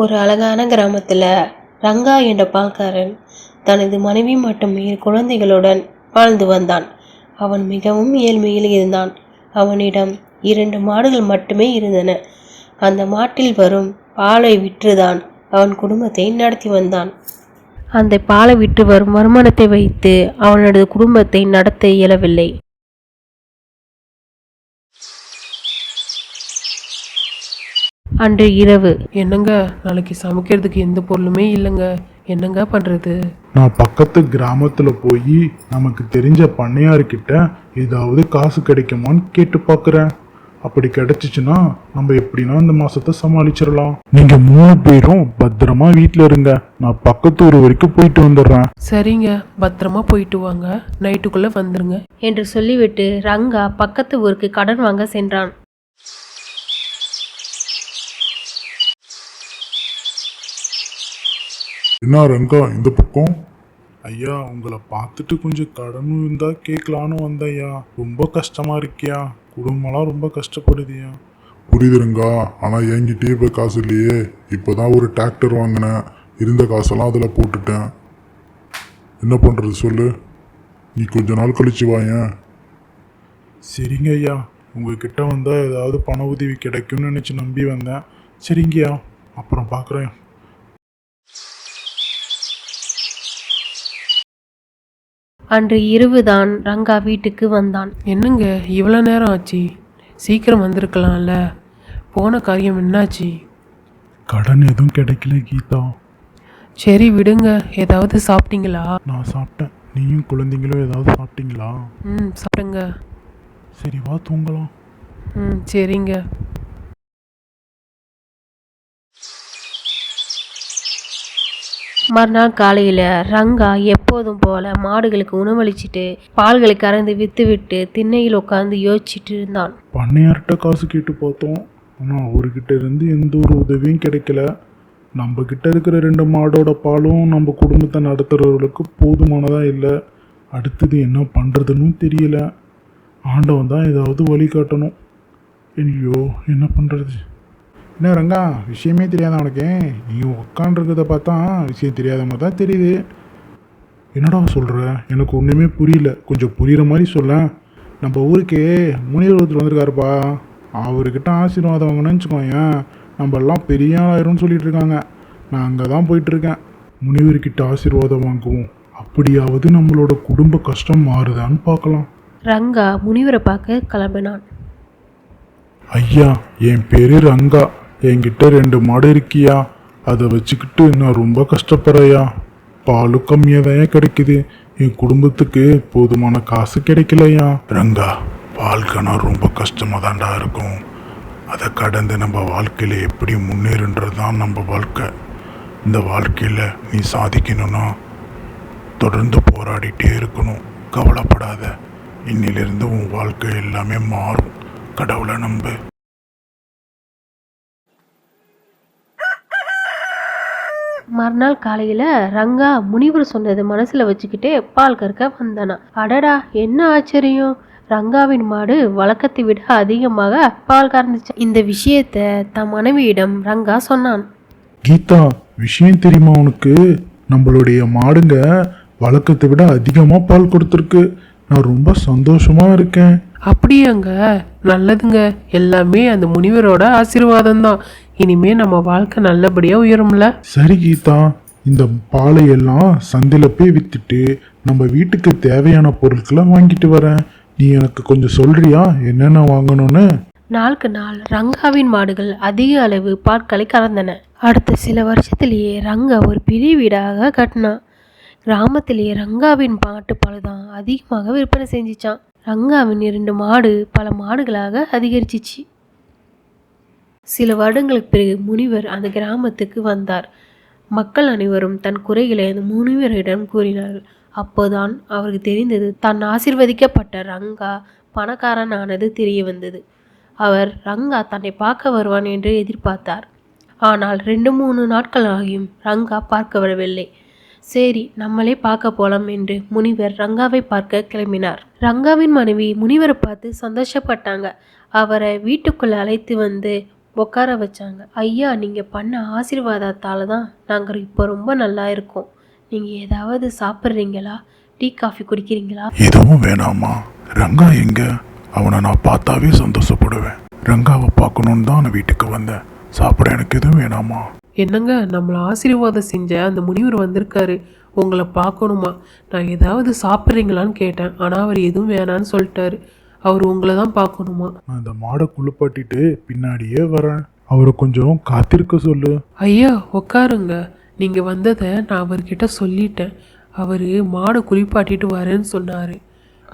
ஒரு அழகான கிராமத்தில் ரங்கா என்ற பால்காரன் தனது மனைவி மற்றும் இரு குழந்தைகளுடன் வாழ்ந்து வந்தான். அவன் மிகவும் ஏழ்மையில் இருந்தான். அவனிடம் இரண்டு மாடுகள் மட்டுமே இருந்தன. அந்த மாட்டில் வரும் பாலை விற்றுதான் அவன் குடும்பத்தை நடத்தி வந்தான். அந்த பாலை விற்று வரும் வருமானத்தை வைத்து அவனது குடும்பத்தை நடத்த இயலவில்லை. அன்று இரவு. என்னங்க நாளைக்கு சமைக்கிறதுக்கு எந்த பொருளுமே இல்லைங்க. என்னங்க பண்ணுறது நான் பக்கத்து கிராமத்துல போய் நமக்கு தெரிஞ்ச பண்ணையார்கிட்ட ஏதாவது காசு கிடைக்குமான்னு கேட்டு பார்க்குறேன் அப்படி கிடைச்சிச்சுன்னா நம்ம எப்படின்னா இந்த மாசத்தை சமாளிச்சிடலாம். நீங்க மூணு பேரும் பத்திரமா வீட்ல இருங்க. நான் பக்கத்து ஊர் வரைக்கும் போயிட்டு வந்துடுறேன். சரிங்க பத்திரமா போயிட்டு வாங்க. நைட்டுக்குள்ளே வந்துருங்க. என்று சொல்லிவிட்டு ரங்கா பக்கத்து ஊருக்கு கடன் வாங்க சென்றான். என்ன ரங்கா இந்த பக்கம்? ஐயா உங்களை பார்த்துட்டு கொஞ்சம் கடன் இருந்தா கேட்கலான்னு வந்தையா ரொம்ப கஷ்டமா இருக்கியா? குடும்பம்லாம் ரொம்ப கஷ்டப்படுதியா? புரியுது ரங்கா ஆனால் என்கிட்டயே இப்போ காசு இல்லையே. இப்போ தான் ஒரு டிராக்டர் வாங்கினேன். இருந்த காசெல்லாம் அதில் போட்டுட்டேன். என்ன பண்ணுறது சொல்லு? நீ கொஞ்ச நாள் கழிச்சு வாயேன் சரிங்க ஐயா. உங்ககிட்ட வந்தா ஏதாவது பண உதவி கிடைக்கும்னு நினச்சி நம்பி வந்தேன். சரிங்கய்யா. அப்புறம் பார்க்குறேன் அன்று இரவுதான் ரங்கா வீட்டுக்கு வந்தான். என்னங்க இவ்வளோ நேரம் ஆச்சு? சீக்கிரம் வந்திருக்கலாம்ல. போன காரியம் என்னாச்சு? கடன் எதுவும் கிடைக்கல கீதா. சரி விடுங்க. ஏதாவது சாப்பிட்டீங்களா? நான் சாப்பிட்டேன். நீயும் குழந்தைங்களும் ஏதாவது சாப்பிட்டீங்களா? ம் சாப்பிடுங்க. சரி வா தூங்கலாம். ம் சரிங்க. மறுநாள் காலையில் ரங்கா எப்போதும் போல மாடுகளுக்கு உணவளிச்சிட்டு பால்களை கறந்து விற்றுவிட்டு திண்ணையில் உட்காந்து யோசிச்சுட்டு இருந்தான். பண்ணையார்கிட்ட காசு கேட்டு பார்த்தோம். ஆனால் அவர்கிட்ட இருந்து எந்த ஒரு உதவியும் கிடைக்கல. நம்ம கிட்ட இருக்கிற ரெண்டு மாடோட பாலும் நம்ம குடும்பத்தை நடத்துகிறவர்களுக்கு போதுமானதாக இல்லை. அடுத்தது என்ன பண்ணுறதுன்னு தெரியல. ஆண்டவன் தான் ஏதாவது வழி காட்டணும். ஐயோ என்ன பண்ணுறது என்ன ரங்கா விஷயமே தெரியாத உனக்கு? நீ உட்காண்டிருக்கிறத பார்த்தா விஷயம் தெரியாத மாதிரி தான் தெரியுது. என்னடா சொல்கிற எனக்கு ஒன்றுமே புரியல. கொஞ்சம் புரிகிற மாதிரி சொல்ல. நம்ம ஊருக்கு முனிவர் ஒருத்தர் வந்திருக்காருப்பா. அவர்கிட்ட ஆசீர்வாதம் வாங்கணும்னு வச்சுக்கோயேன். நம்ம எல்லாம் பெரிய ஆளாயிரும்னு சொல்லிட்டு இருக்காங்க. நான் அங்கே தான் போயிட்டுருக்கேன். முனிவர்கிட்ட ஆசீர்வாதம் வாங்குவோம். அப்படியாவது நம்மளோட குடும்ப கஷ்டம் மாறுதான்னு பார்க்கலாம். ரங்கா முனிவரை பார்க்க கிளம்பினான். ஐயா என் பேரு ரங்கா. என்கிட்ட ரெண்டு மாடு இருக்கியா? அதை வச்சுக்கிட்டு நான் ரொம்ப கஷ்டப்படுறையா? பாலும் கம்மியாக தான் கிடைக்குது. என் குடும்பத்துக்கு போதுமான காசு கிடைக்கலையா? ரங்கா வாழ்க்கைனா ரொம்ப கஷ்டமாக தாண்டா இருக்கும். அதை கடந்து நம்ம வாழ்க்கையில் எப்படி முன்னேறுன்றது தான் நம்ம வாழ்க்கை. இந்த வாழ்க்கையில் நீ சாதிக்கணும்னா தொடர்ந்து போராடிட்டே இருக்கணும். கவலைப்படாத. இன்னிலிருந்து உன் வாழ்க்கை எல்லாமே மாறும். கடவுளை நம்பு. மறுநாள் காலையில் ரங்கா முனிவர் சொன்னது மனசில் வச்சுக்கிட்டே பால் கறக்க வந்தானா. அடடா என்ன ஆச்சரியம்? ரங்காவின் மாடு வழக்கத்தை விட அதிகமாக பால் கறந்துச்சு. இந்த விஷயத்த தன் மனைவியிடம் ரங்கா சொன்னான். கீதா விஷயம் தெரியுமா உனக்கு? நம்மளுடைய மாடுங்க வழக்கத்தை விட அதிகமாக பால் கொடுத்துருக்கு. நான் ரொம்ப சந்தோஷமா இருக்கேன். அப்படியாங்க நல்லதுங்க. எல்லாமே அந்த முனிவரோட ஆசீர்வாதம் தான் இனிமே நம்ம வாழ்க்கை நல்லபடியாக உயரும்ல? சரி கீதா இந்த பாலை எல்லாம் சந்தையில் போய் வித்துட்டு நம்ம வீட்டுக்கு தேவையான பொருட்களை வாங்கிட்டு வரேன். நீ எனக்கு கொஞ்சம் சொல்றியா? என்னென்ன வாங்கணும்னு? நாளுக்கு நாள் ரங்காவின் மாடுகள் அதிக அளவு பாட்களை கறந்தன. அடுத்த சில வருஷத்திலேயே ரங்கா ஒரு பெரிய வீடாக கட்டினான். கிராமத்திலேயே ரங்காவின் மாட்டுப்பால் தான் அதிகமாக விற்பனை செஞ்சிச்சான். ரங்காவின் இரண்டு மாடு பல மாடுகளாக அதிகரிச்சிச்சு. சில வருடங்களுக்கு பிறகு முனிவர் அந்த கிராமத்துக்கு வந்தார். மக்கள் அனைவரும் தன் குறைகளை அந்த முனிவரிடம் கூறினார்கள். அப்போதான் அவருக்கு தெரிந்தது தான் ஆசிர்வதிக்கப்பட்ட ரங்கா பணக்காரனானது தெரிய வந்தது. அவர் ரங்கா தன்னை பார்க்க வருவான் என்று எதிர்பார்த்தார். ஆனால் ரெண்டு மூணு நாட்கள் ஆகியும் ரங்கா பார்க்க வரவில்லை. சரி நம்மளே பார்க்க போலாம் என்று முனிவர் ரங்காவை பார்க்க கிளம்பினார். ரங்காவின் மனைவி முனிவரை பார்த்து சந்தோஷப்பட்டாங்க. அவரை வீட்டுக்குள்ள அழைத்து வந்து உட்கார வச்சாங்க. ஐயா நீங்கள் பண்ண ஆசீர்வாதத்தால் தான் நாங்கள் இப்போ ரொம்ப நல்லா இருக்கோம். நீங்கள் ஏதாவது சாப்பிட்றீங்களா? டீ காஃபி குடிக்கிறீங்களா? எதுவும் வேணாமா ரங்கா எங்க? அவனை நான் பார்த்தாவே சந்தோஷப்படுவேன். ரங்காவை பார்க்கணுன்னு தான் நான் வீட்டுக்கு வந்தேன். சாப்பிட எனக்கு எதுவும் வேணாமா என்னங்க நம்மளை ஆசீர்வாதம் செஞ்ச அந்த முனிவர் வந்திருக்காரு. உங்களை பார்க்கணுமா? நான் ஏதாவது சாப்பிட்றீங்களான்னு கேட்டேன். ஆனால் அவர் எதுவும் வேணான்னு சொல்லிட்டாரு. அவர் உங்களை தான் பார்க்கணுமா? நான் இந்த மாடை குளிப்பாட்டிட்டு பின்னாடியே வரேன். அவரை கொஞ்சம் காத்திருக்க சொல்லு. ஐயா உட்காருங்க நீங்கள் வந்ததை நான் அவர்கிட்ட சொல்லிட்டேன். அவர் மாடை குளிப்பாட்டிட்டு வரேன்னு சொன்னார்.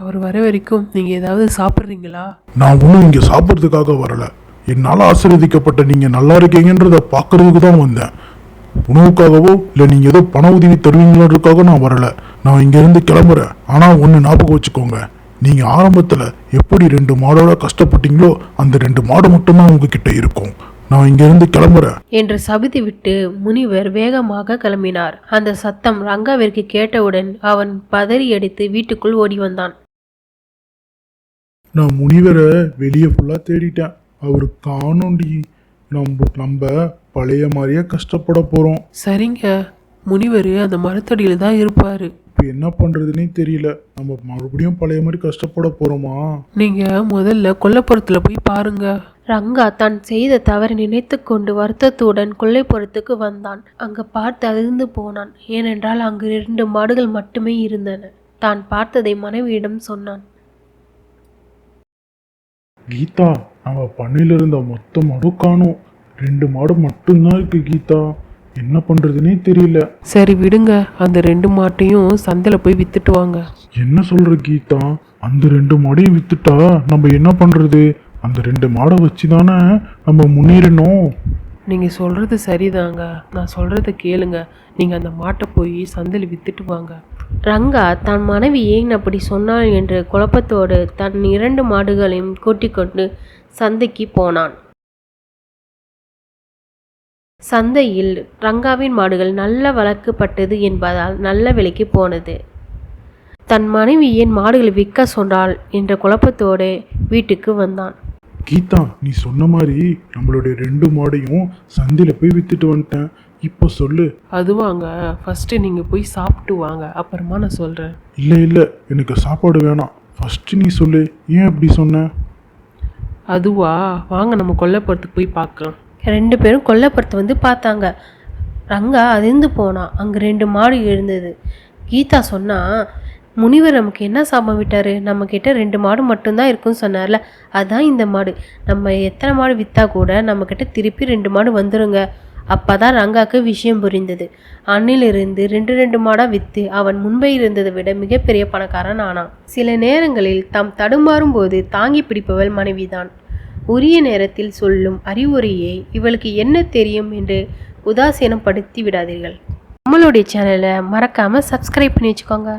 அவர் வர வரைக்கும் நீங்கள் ஏதாவது சாப்பிட்றீங்களா? நான் ஒன்றும் இங்கே சாப்பிட்றதுக்காக வரல. என்னால் ஆசீர்வதிக்கப்பட்ட நீங்கள் நல்லா இருக்கீங்கன்றத பார்க்கறதுக்கு தான் வந்தேன். உணவுக்காகவோ இல்லை நீங்கள் ஏதோ பண உதவி தருவீங்களன்றதுக்காக நான் வரல. நான் இங்கேருந்து கிளம்புறேன். ஆனால் ஒன்று ஞாபகம் வச்சுக்கோங்க. நீங்கள் ஆரம்பத்தில் எப்படி ரெண்டு மாடோட கஷ்டப்பட்டீங்களோ அந்த ரெண்டு மாடு மட்டும்தான் உங்ககிட்ட இருக்கும். நான் இங்கேருந்து கிளம்புறேன். என்று சபித்து விட்டு முனிவர் வேகமாக கிளம்பினார். அந்த சத்தம் ரங்காவிற்கு கேட்டவுடன் அவன் பதறியடித்து வீட்டுக்குள் ஓடி வந்தான் நான் முனிவரை வெளியே ஃபுல்லாக தேடிட்டேன். அவர் காணோண்டி. நம்ம நம்ம பழைய மாதிரியே கஷ்டப்பட போகிறோம் சரிங்க. முனிவர் அந்த மரத்தடியில் தான் இருப்பார். இப்போ என்ன பண்ணுறதுனே தெரியல. நம்ம மறுபடியும் பழைய மாதிரி கஷ்டப்பட போகிறோமா நீங்கள் முதல்ல கொல்லைப்புறத்தில் போய் பாருங்க. ரங்கா தான் செய்த தவறை நினைத்து கொண்டு வருத்தத்துடன் கொல்லைப்புறத்துக்கு வந்தான். அங்கு பார்த்து அதிர்ந்து போனான். ஏனென்றால் அங்கு இரண்டு மாடுகள் மட்டுமே இருந்தன. தான் பார்த்ததை மனைவியிடம் சொன்னான். கீதா நம்ம பண்ணையில் இருந்த மொத்த மாடு காணும். ரெண்டு மாடு மட்டும்தான் இருக்கு கீதா. என்ன பண்ணுறதுனே தெரியல. சரி விடுங்க அந்த ரெண்டு மாட்டையும் சந்தையில் போய் வித்துட்டு வாங்க. என்ன சொல்கிற கீதா? அந்த ரெண்டு மாடையும் வித்துட்டா நம்ம என்ன பண்ணுறது அந்த ரெண்டு மாடை வச்சு தானே நம்ம முன்னேறணும். நீங்கள் சொல்கிறது சரிதாங்க. நான் சொல்கிறத கேளுங்க. நீங்கள் அந்த மாட்டை போய் சந்தையில் வித்துட்டு வாங்க. ரங்கா தன் மனைவி ஏன் அப்படி சொன்னாள் என்று குழப்பத்தோடு தன் இரண்டு மாடுகளையும் கூட்டிக் கொண்டு சந்தைக்கு போனான். சந்தையில் ரங்காவின் மாடுகள் நல்ல வளர்க்கப்பட்டது என்பதால் நல்ல விலைக்கு போனது. தன் மனைவி ஏன் மாடுகளை விற்க சொன்னாள் என்ற குழப்பத்தோடு வீட்டுக்கு வந்தான். கீதா நீ சொன்ன மாதிரி நம்மளுடைய ரெண்டு மாடையும் சந்தையில் போய் வித்துட்டு வந்துட்டேன். இப்போ சொல்லு. அதுவாங்க ஃபஸ்ட்டு நீங்கள் போய் சாப்பிட்டு வாங்க. அப்புறமா நான் சொல்கிறேன் இல்லை இல்லை. எனக்கு சாப்பாடு வேணாம். ஃபஸ்ட்டு நீ சொல்லு. ஏன் அப்படி சொன்ன? அதுவா? வாங்க நம்ம கொல்லைப்புறத்துக்கு போய் பார்க்கலாம். ரெண்டு பேரும் கொல்லப்புறத்தை வந்து பார்த்தாங்க. ரங்கா அதிர்ந்து போனான் அங்கே ரெண்டு மாடு இருந்தது கீதா சொன்னா முனிவர் நமக்கு என்ன சாபம் விட்டாரு? நம்ம கிட்ட ரெண்டு மாடு மட்டும்தான் இருக்குன்னு சொன்னார்ல. அதான் இந்த மாடு. நம்ம எத்தனை மாடு விற்றா கூட நம்மக்கிட்ட திருப்பி ரெண்டு மாடு வந்துருங்க. அப்பதான் ரங்காக்கு விஷயம் புரிந்தது. அன்னிலிருந்து ரெண்டு ரெண்டு மாடாக விற்று அவன் முன்பே இருந்ததை விட மிகப்பெரிய பணக்காரன் ஆனான். சில நேரங்களில் தாம் தடுமாறும் போது தாங்கி பிடிப்பவள் மனைவிதான். உரிய நேரத்தில் சொல்லும் அறிவுரையை இவளுக்கு என்ன தெரியும் என்று உதாசீனப்படுத்தி விடாதீர்கள். நம்மளுடைய சேனலை மறக்காமல் சப்ஸ்கிரைப் பண்ணி வச்சுக்கோங்க.